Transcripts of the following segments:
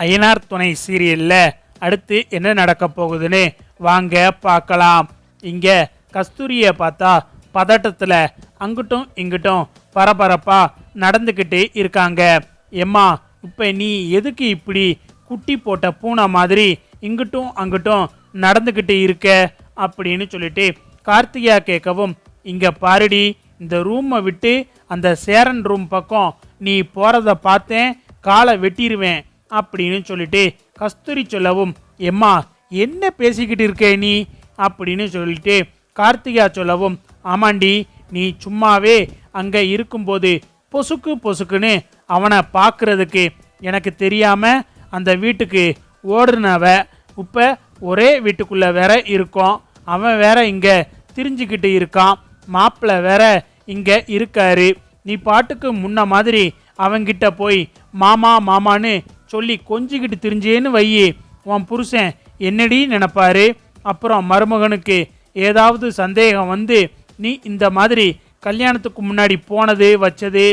அய்யனார் துணை சீரியல்ல அடுத்து என்ன நடக்க போகுதுன்னு வாங்க பார்க்கலாம். இங்க கஸ்தூரியை பார்த்தா பதட்டத்தில் அங்கிட்டும் இங்கிட்டும் பரபரப்பாக நடந்துக்கிட்டு இருக்காங்க. எம்மா இப்போ நீ எதுக்கு இப்படி குட்டி போட்ட பூனை மாதிரி இங்கிட்டும் அங்கிட்டும் நடந்துக்கிட்டு இருக்க? அப்படின்னு சொல்லிட்டு கார்த்திகா கேட்கவும் இங்கே பாருடி இந்த ரூமை விட்டு அந்த சேரன் ரூம் பக்கம் நீ போகிறத பார்த்தேன் காலை வெட்டிடுவேன் அப்படின்னு சொல்லிட்டு கஸ்தூரி சொல்லவும் எம்மா என்ன பேசிக்கிட்டு இருக்க நீ? அப்படின்னு சொல்லிட்டு கார்த்திகா சொல்லவும் ஆமாண்டி நீ சும்மாவே அங்கே இருக்கும்போது பொசுக்கு பொசுக்குன்னு அவனை பார்க்குறதுக்கு எனக்கு தெரியாம அந்த வீட்டுக்கு ஓடுனவ. இப்போ ஒரே வீட்டுக்குள்ளே வேற இருக்கோம். அவன் வேற இங்கே திரிஞ்சுக்கிட்டு இருக்கான். மாப்பிள்ளை வேற இங்கே இருக்காரு. நீ பாட்டுக்கு முன்ன மாதிரி அவங்கிட்ட போய் மாமா மாமான்னு சொல்லி கொஞ்சிக்கிட்டு திரிஞ்சேன்னு வையி உன் புருஷன் என்னடி நினைப்பாரு? அப்புறம் மருமகனுக்கு ஏதாவது சந்தேகம் வந்து நீ இந்த மாதிரி கல்யாணத்துக்கு முன்னாடி போனது வச்சது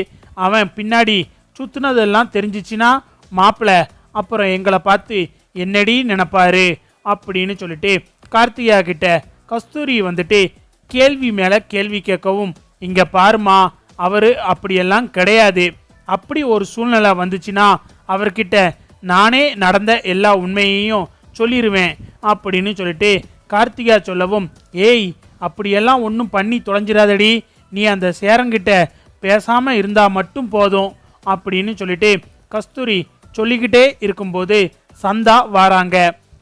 அவன் பின்னாடி சுற்றுனதெல்லாம் தெரிஞ்சிச்சின்னா மாப்பிள்ள அப்புறம் எங்களை பார்த்து என்னடி நினைப்பாரு? அப்படின்னு சொல்லிட்டு கார்த்திகா கிட்ட கஸ்தூரி வந்துட்டு கேள்வி மேலே கேள்வி கேட்கவும் இங்கே பாருமா அவர் அப்படியெல்லாம் கிடையாது. அப்படி ஒரு சூழ்நிலை வந்துச்சுன்னா அவர்கிட்ட நானே நடந்த எல்லா உண்மையையும் சொல்லிடுவேன் அப்படின்னு சொல்லிட்டு கார்த்திகா சொல்லவும் ஏய் அப்படியெல்லாம் ஒன்றும் பண்ணி தொலைஞ்சிடாதடி நீ அந்த சேரங்கிட்ட பேசாமல் இருந்தால் மட்டும் போதும் அப்படின்னு சொல்லிட்டு கஸ்தூரி சொல்லிக்கிட்டே இருக்கும்போது சந்தா வாராங்க.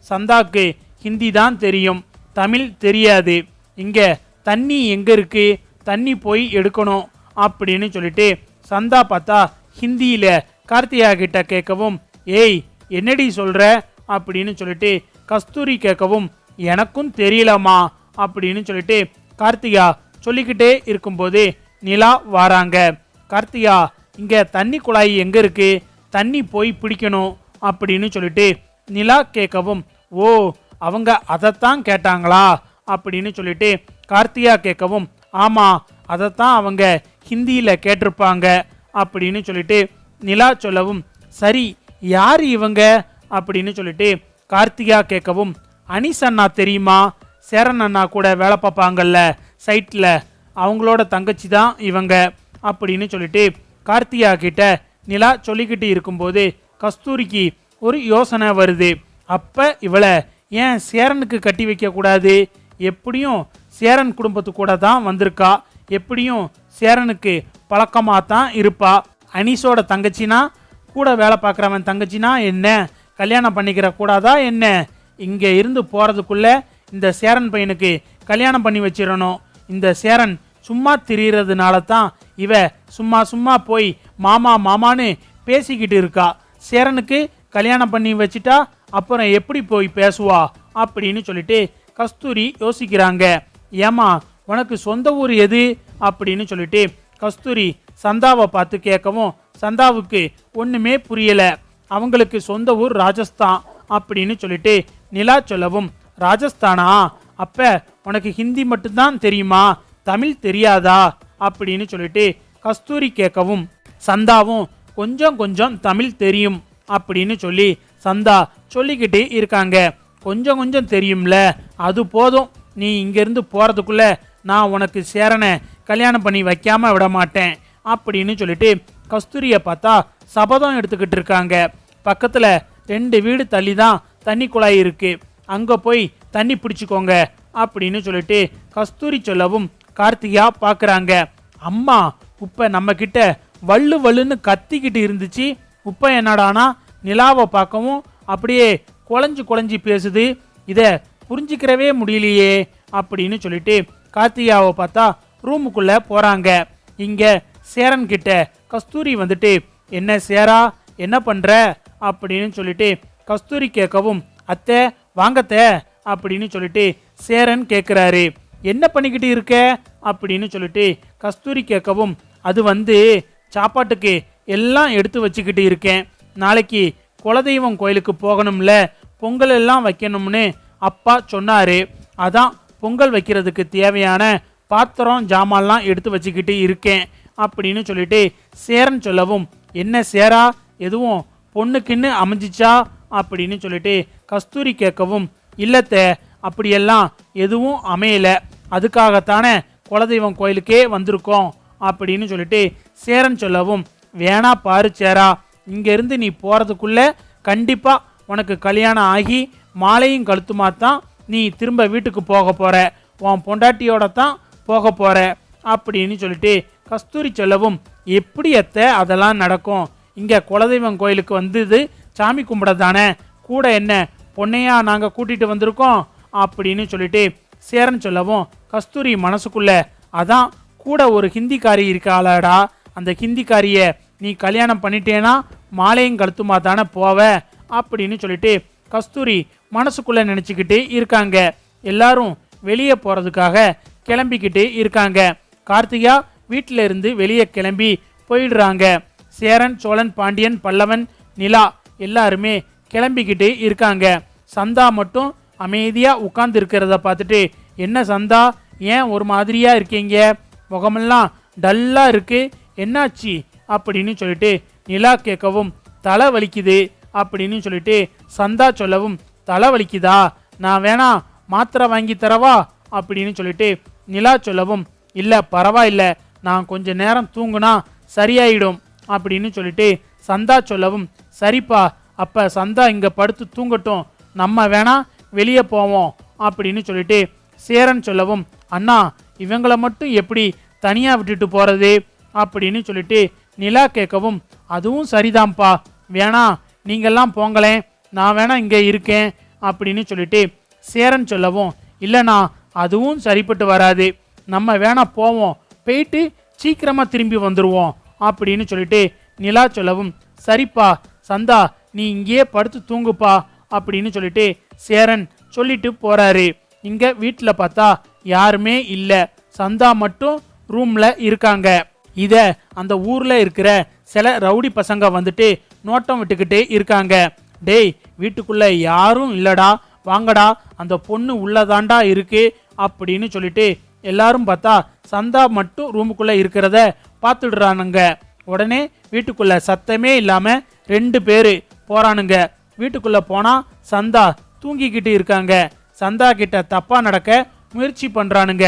சந்தாக்கு ஹிந்தி தான் தெரியும் தமிழ் தெரியாது. இங்கே தண்ணி எங்கே இருக்குது தண்ணி போய் எடுக்கணும் அப்படின்னு சொல்லிட்டு சந்தா பார்த்தா ஹிந்தியில் கார்த்தியா கிட்ட கேட்கவும் ஏய் என்னடி சொல்கிற அப்படின்னு சொல்லிட்டு கஸ்தூரி கேட்கவும் எனக்கும் தெரியலம்மா அப்படின்னு சொல்லிட்டு கார்த்திகா சொல்லிக்கிட்டே இருக்கும்போது நிலா வாராங்க. கார்த்திகா இங்கே தண்ணி குழாய் எங்கே இருக்குது தண்ணி போய் பிடிக்கணும் அப்படின்னு சொல்லிட்டு நிலா கேட்கவும் ஓ அவங்க அதைத்தான் கேட்டாங்களா? அப்படின்னு சொல்லிட்டு கார்த்தியா கேட்கவும் ஆமாம் அதைத்தான் அவங்க ஹிந்தியில் கேட்டிருப்பாங்க அப்படின்னு சொல்லிட்டு நிலா சொல்லவும் சரி யார் இவங்க? அப்படின்னு சொல்லிட்டு கார்த்திகா கேட்கவும் அனீஸ் அண்ணா தெரியுமா? சேரன் அண்ணா கூட வேலை பார்ப்பாங்கல்ல சைட்டில் அவங்களோட தங்கச்சி தான் இவங்க. அப்படின்னு சொல்லிட்டு கார்த்திகா கிட்ட நிலா சொல்லிக்கிட்டு இருக்கும்போது கஸ்தூரிக்கு ஒரு யோசனை வருது. அப்போ இவளை ஏன் சேரனுக்கு கட்டி வைக்கக்கூடாது? எப்படியும் சேரன் குடும்பத்து கூட தான் வந்திருக்கா? எப்படியும் சேரனுக்கு பழக்கமாக தான் இருப்பா. அனீஸோட தங்கச்சினா கூட வேலை பார்க்குறவன் தங்கச்சினா என்ன? கல்யாணம் பண்ணிக்கிற கூடாதா என்ன? இங்கே இருந்து போகிறதுக்குள்ளே இந்த சேரன் பையனுக்கு கல்யாணம் பண்ணி வச்சிடணும். இந்த சேரன் சும்மா திரியறதுனால தான் இவ சும்மா சும்மா போய் மாமா மாமான்னு பேசிக்கிட்டு இருக்கா. சேரனுக்கு கல்யாணம் பண்ணி வச்சிட்டா அப்புறம் எப்படி போய் பேசுவா? அப்படின்னு சொல்லிட்டு கஸ்தூரி யோசிக்கிறாங்க. ஏமா உனக்கு சொந்த ஊர் எது அப்படின்னு சொல்லிட்டு கஸ்தூரி சந்தாவை பார்த்து கேட்கவும் சந்தாவுக்கு ஒன்றுமே புரியலை. அவங்களுக்கு சொந்த ஊர் ராஜஸ்தான் அப்படின்னு சொல்லிட்டு நிலா சொல்லவும் ராஜஸ்தானா? அப்போ உனக்கு ஹிந்தி மட்டும்தான் தெரியுமா? தமிழ் தெரியாதா? அப்படின்னு சொல்லிட்டு கஸ்தூரி கேட்கவும் சந்தாவும் கொஞ்சம் கொஞ்சம் தமிழ் தெரியும் அப்படின்னு சொல்லி சந்தா சொல்லிக்கிட்டே இருக்காங்க. கொஞ்சம் கொஞ்சம் தெரியும்ல. அது போதும். நீ இங்கேருந்து போகிறதுக்குள்ளே நான் உனக்கு சேரனை கல்யாணம் பண்ணி வைக்காம விட மாட்டேன் அப்படின்னு சொல்லிட்டு கஸ்தூரியை பார்த்தா சபதம் எடுத்துக்கிட்டு இருக்காங்க. பக்கத்தில் ரெண்டு வீடு தள்ளி தான் தண்ணி குழாய் இருக்கு. அங்கே போய் தண்ணி பிடிச்சிக்கோங்க அப்படின்னு சொல்லிட்டு கஸ்தூரி சொல்லவும் கார்த்திகா பார்க்குறாங்க அம்மா இப்போ நம்ம வள்ளு வள்ளுன்னு கத்திக்கிட்டு இருந்துச்சு. இப்போ என்னடானா நிலாவை பார்க்கவும் அப்படியே குழஞ்சு குழஞ்சி பேசுது. இதை புரிஞ்சிக்கிறவே முடியலையே அப்படின்னு சொல்லிட்டு கார்த்திகாவை பார்த்தா ரூமுக்குள்ளே போகிறாங்க இங்கே சேரன் கிட்ட கஸ்தூரி வந்துட்டு என்ன சேரா? என்ன பண்ணுற அப்படின்னு சொல்லிட்டு கஸ்தூரி கேட்கவும் அத்தை வாங்கத்தே அப்படின்னு சொல்லிட்டு சேரன் கேட்குறாரு என்ன பண்ணிக்கிட்டு இருக்க? அப்படின்னு சொல்லிட்டு கஸ்தூரி கேட்கவும் அது வந்து சாப்பாட்டுக்கு எல்லாம் எடுத்து வச்சுக்கிட்டு இருக்கேன். நாளைக்கு குலதெய்வம் கோயிலுக்கு போகணும்ல பொங்கல் எல்லாம் வைக்கணும்னு அப்பா சொன்னார். அதான் பொங்கல் வைக்கிறதுக்கு தேவையான பாத்திரம் ஜாமான்லாம் எடுத்து வச்சுக்கிட்டு இருக்கேன் அப்படின்னு சொல்லிட்டு சேரன் சொல்லவும் என்ன சேரா? எதுவும் பொண்ணுக்குன்னு அமைஞ்சிச்சா? அப்படின்னு சொல்லிட்டு கஸ்தூரி கேட்கவும் இல்லத்த அப்படியெல்லாம் எதுவும் அமையலை. அதுக்காகத்தானே குலதெய்வம் கோயிலுக்கே வந்திருக்கோம். அப்படின்னு சொல்லிட்டு சேரன் சொல்லவும் வேணா பாரு சேரா இங்கேருந்து நீ போகிறதுக்குள்ளே கண்டிப்பாக உனக்கு கல்யாணம் ஆகி மாலையும் கழுத்துமா தான் நீ திரும்ப வீட்டுக்கு போக போற. உன் பொண்டாட்டியோட தான் போக போற அப்படின்னு சொல்லிட்டு கஸ்தூரி சொல்லவும் எப்படி எத்த அதெல்லாம் நடக்கும். இங்கே குலதெய்வம் கோயிலுக்கு வந்தது சாமி கும்பிட தானே? கூட என்ன? பொண்ணையா நாங்கள் கூட்டிகிட்டு வந்திருக்கோம் அப்படின்னு சொல்லிட்டு சேரன் சொல்லவும் கஸ்தூரி மனசுக்குள்ள அதான் கூட ஒரு ஹிந்திக்காரி இருக்காளடா அந்த ஹிந்திக்காரியை நீ கல்யாணம் பண்ணிட்டேனா? மாலையும் கழுத்துமா தானே போவ? அப்படின்னு சொல்லிட்டு கஸ்தூரி மனசுக்குள்ளே நினச்சிக்கிட்டு இருக்காங்க. எல்லாரும் வெளியே போகிறதுக்காக கிளம்பிக்கிட்டு இருக்காங்க. கார்த்திகா வீட்டில் இருந்து வெளியே கிளம்பி போயிடுறாங்க. சேரன் சோழன் பாண்டியன் பல்லவன் நிலா எல்லாருமே கிளம்பிக்கிட்டு இருக்காங்க. சந்தா மட்டும் அமைதியாக உட்கார்ந்து இருக்கிறத பார்த்துட்டு என்ன சந்தா? ஏன் ஒரு மாதிரியாக இருக்கீங்க? முகமெல்லாம் டல்லாக இருக்குது என்னாச்சு? அப்படின்னு சொல்லிட்டு நிலா கேட்கவும் தலை வலிக்குது. அப்படின்னு சொல்லிட்டு சந்தா சொல்லவும் தலை வலிக்குதா நான் வேணா மாத்திரை வாங்கி தரவா? அப்படின்னு சொல்லிட்டு நிலா சொல்லவும் இல்லை பரவாயில்ல. நான் கொஞ்ச நேரம் தூங்குனா சரியாயிடும். அப்படின்னு சொல்லிட்டு சந்தா சொல்லவும் சரிப்பா அப்போ சந்தா இங்கே படுத்து தூங்கட்டும். நம்ம வேணா வெளியே போவோம். அப்படின்னு சொல்லிட்டு சேரன் சொல்லவும் அண்ணா இவங்களை மட்டும் எப்படி தனியாக விட்டுட்டு போகிறது அப்படின்னு சொல்லிட்டு நிலா கேட்கவும் அதுவும் சரிதான்ப்பா. வேணா நீங்கள்லாம் போங்களேன் நான் வேணால் இங்கே இருக்கேன் அப்படின்னு சொல்லிட்டு சேரன் சொல்லவும் இல்லைண்ணா அதுவும் சரிப்பட்டு வராது. நம்ம வேணா போவோம். போயிட்டு சீக்கிரமாக திரும்பி வந்துடுவோம் அப்படின்னு சொல்லிட்டு நிலா சொல்லவும் சரிப்பா சந்தா நீ இங்கேயே படுத்து தூங்குப்பா அப்படின்னு சொல்லிட்டு சேரன் சொல்லிட்டு போகிறாரு இங்கே வீட்டில் பார்த்தா யாருமே இல்லை. சந்தா மட்டும் ரூமில் இருக்காங்க. இதை அந்த ஊரில் இருக்கிற சில ரவுடி பசங்க வந்துட்டு நோட்டம் விட்டுக்கிட்டே இருக்காங்க. டேய் வீட்டுக்குள்ள யாரும் இல்லடா வாங்கடா அந்த பொண்ணு உள்ளதாண்டா இருக்கு அப்படின்னு சொல்லிட்டு எல்லாரும் பார்த்தா சந்தா மட்டும் ரூமுக்குள்ள இருக்கிறத பார்த்துடுறானுங்க. உடனே வீட்டுக்குள்ள சத்தமே இல்லாம ரெண்டு பேரு போறானுங்க. வீட்டுக்குள்ள போனா சந்தா தூங்கிக்கிட்டு இருக்காங்க. சந்தா கிட்ட தப்பா நடக்க முயற்சி பண்றானுங்க.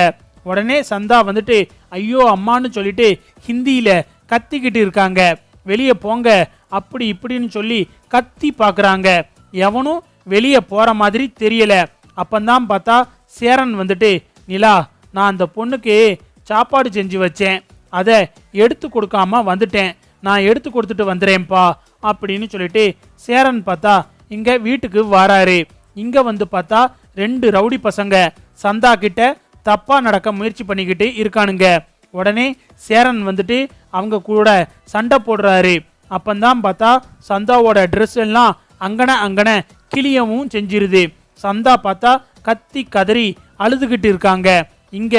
உடனே சந்தா வந்துட்டு ஐயோ அம்மான்னு சொல்லிட்டு ஹிந்தியில கத்திக்கிட்டு இருக்காங்க. வெளியே போங்க. அப்படி இப்படின்னு சொல்லி கத்தி பார்க்குறாங்க. எவனும் வெளியே போகிற மாதிரி தெரியல. அப்பந்தான் பார்த்தா சேரன் வந்துட்டு நிலா நான் அந்த பொண்ணுக்கு சாப்பாடு செஞ்சு வச்சேன். அதை எடுத்து கொடுக்காம வந்துட்டேன். நான் எடுத்து கொடுத்துட்டு வந்துடுறேன்ப்பா அப்படின்னு சொல்லிட்டு சேரன் பார்த்தா இங்கே வீட்டுக்கு வராரு. இங்கே வந்து பார்த்தா ரெண்டு ரவுடி பசங்க. சந்தா கிட்ட தப்பாக நடக்க முயற்சி பண்ணிக்கிட்டு இருக்கானுங்க. உடனே சேரன் வந்துட்டு அவங்க கூட சண்டை போடுறாரு. அப்பந்தான் பார்த்தா சந்தாவோட ட்ரெஸ் எல்லாம் அங்கன அங்கன கிளியவும் செஞ்சிருது. சந்தா பார்த்தா கத்தி கதறி அழுதுகிட்டு இருக்காங்க. இங்க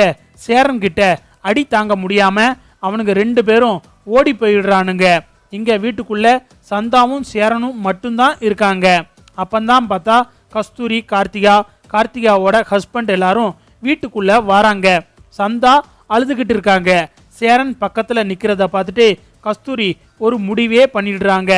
சேரன் கிட்ட அடி தாங்க முடியாம அவனுங்க ரெண்டு பேரும் ஓடி போயிடுறானுங்க. இங்க வீட்டுக்குள்ள சந்தாவும் சேரனும் மட்டும்தான் இருக்காங்க. அப்பந்தான் பார்த்தா கஸ்தூரி கார்த்திகா கார்த்திகாவோட ஹஸ்பண்ட் எல்லாரும் வீட்டுக்குள்ள வராங்க. சந்தா அழுதுகிட்டு இருக்காங்க. சேரன் பக்கத்தில் நிற்கிறத பார்த்துட்டு கஸ்தூரி ஒரு முடிவே பண்ணிடுறாங்க.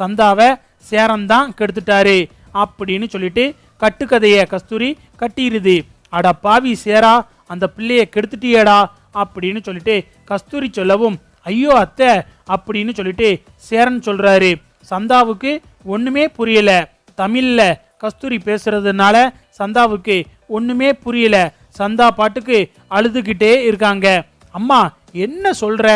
சந்தாவை சேரன் தான் கெடுத்துட்டாரு அப்படின்னு சொல்லிட்டு கட்டுக்கதையை கஸ்தூரி கட்டிடுது. அட பாவி சேரா அந்த பிள்ளையை கெடுத்துட்டியடா அப்படின்னு சொல்லிட்டு கஸ்தூரி சொல்லவும் ஐயோ அத்தை அப்படின்னு சொல்லிட்டு சேரன் சொல்கிறாரு சந்தாவுக்கு ஒன்றுமே புரியலை. தமிழில் கஸ்தூரி பேசுறதுனால சந்தாவுக்கு ஒன்றுமே புரியலை. சந்தா பாட்டுக்கு அழுதுகிட்டே இருக்காங்க. அம்மா என்ன சொல்ற?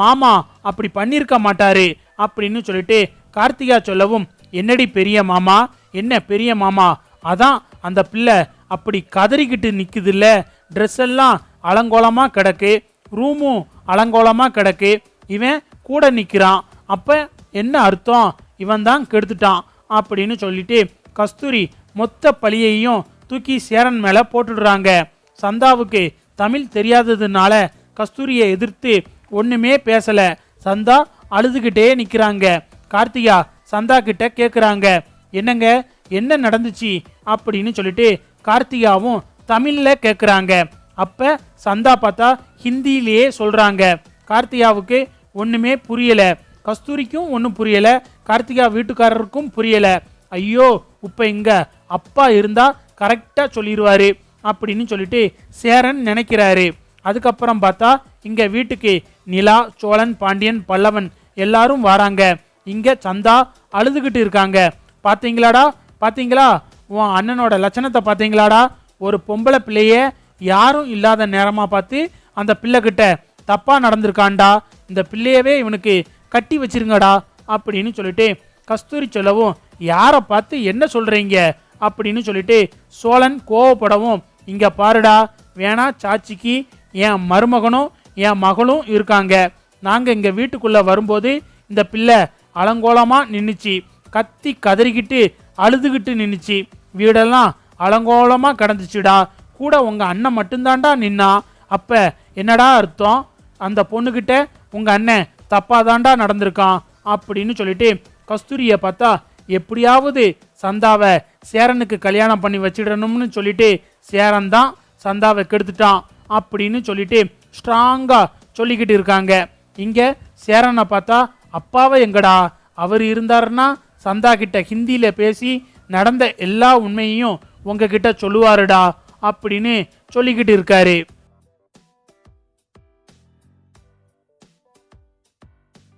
மாமா அப்படி பண்ணிருக்க மாட்டாரு அப்படின்னு சொல்லிட்டு கார்த்திகா சொல்லவும் என்னடி பெரிய மாமா? என்ன பெரிய மாமா? அதான் அந்த பிள்ளை அப்படி கதறிக்கிட்டு நிக்குதுல்ல. ட்ரெஸ் எல்லாம் அலங்கோலமாக கிடக்கு. ரூமும் அலங்கோலமாக கிடக்கு. இவன் கூட நிற்கிறான் அப்போ என்ன அர்த்தம்? இவன் தான் கெடுத்துட்டான் அப்படின்னு சொல்லிட்டு கஸ்தூரி மொத்த பழியையும் தூக்கி சேரன் மேலே போட்டுடுறாங்க. சந்தாவுக்கு தமிழ் தெரியாததுனால கஸ்தூரியை எதிர்த்து ஒன்றுமே பேசலை. சந்தா அழுதுகிட்டே நிற்கிறாங்க கார்த்திகா சந்தா கிட்ட கேட்குறாங்க என்னங்க என்ன நடந்துச்சு? அப்படின்னு சொல்லிட்டு கார்த்திகாவும் தமிழில் கேட்குறாங்க அப்போ சந்தா பார்த்தா ஹிந்தியிலேயே சொல்கிறாங்க கார்த்திகாவுக்கு ஒன்றுமே புரியலை. கஸ்தூரிக்கும் ஒன்றும் புரியலை. கார்த்திகா வீட்டுக்காரருக்கும் புரியலை. ஐயோ இப்போ இங்கே அப்பா இருந்தால் கரெக்டாக சொல்லிடுவார் அப்படின்னு சொல்லிட்டு சேரன் நினைக்கிறாரு. அதுக்கப்புறம் பார்த்தா இங்கே வீட்டுக்கு நிலா சோழன் பாண்டியன் பல்லவன் எல்லாரும் வராங்க. இங்கே சந்தா அழுதுகிட்டு இருக்காங்க. பார்த்தீங்களாடா பார்த்தீங்களா உன் அண்ணனோட லட்சணத்தை பார்த்தீங்களாடா ஒரு பொம்பளை பிள்ளைய யாரும் இல்லாத நேரமாக பார்த்து அந்த பிள்ளை கிட்ட நடந்திருக்காண்டா? நடந்திருக்கான்டா இந்த பிள்ளையவே இவனுக்கு கட்டி வச்சிருங்கடா அப்படின்னு சொல்லிட்டு கஸ்தூரி சொல்லவும் யாரை பார்த்து என்ன சொல்கிறீங்க அப்படின்னு சொல்லிட்டு சோழன் கோவப்படவும் இங்கே பாருடா வேணா சாச்சிக்கு என் மருமகனும் என் மகளும் இருக்காங்க. நாங்கள் இங்கே வீட்டுக்குள்ளே வரும்போது இந்த பிள்ளை அலங்கோலமாக நின்றுச்சு கத்தி கதறிக்கிட்டு அழுதுகிட்டு நின்றுச்சு வீடெல்லாம் அலங்கோலமாக கிடந்துச்சுடா. கூட உங்கள் அண்ணன் மட்டும்தான்டா நின்னா. அப்போ என்னடா அர்த்தம்? அந்த பொண்ணுக்கிட்ட உங்கள் அண்ணன் தப்பாதான்டா நடந்திருக்கான். அப்படின்னு சொல்லிட்டு கஸ்தூரியை பார்த்தா எப்படியாவது சந்தாவை சேரனுக்கு கல்யாணம் பண்ணி வச்சிடணும்னு சொல்லிட்டு சேரன் தான் சந்தாவை கெடுத்துட்டான் அப்படின்னு சொல்லிட்டு ஸ்ட்ராங்காக சொல்லிக்கிட்டு இருக்காங்க. இங்கே சேரனை பார்த்தா அப்பாவை எங்கடா? அவர் இருந்தாருன்னா சந்தா கிட்ட ஹிந்தியில் பேசி நடந்த எல்லா உண்மையையும் உங்ககிட்ட சொல்லுவாருடா அப்படின்னு சொல்லிக்கிட்டு இருக்காரு.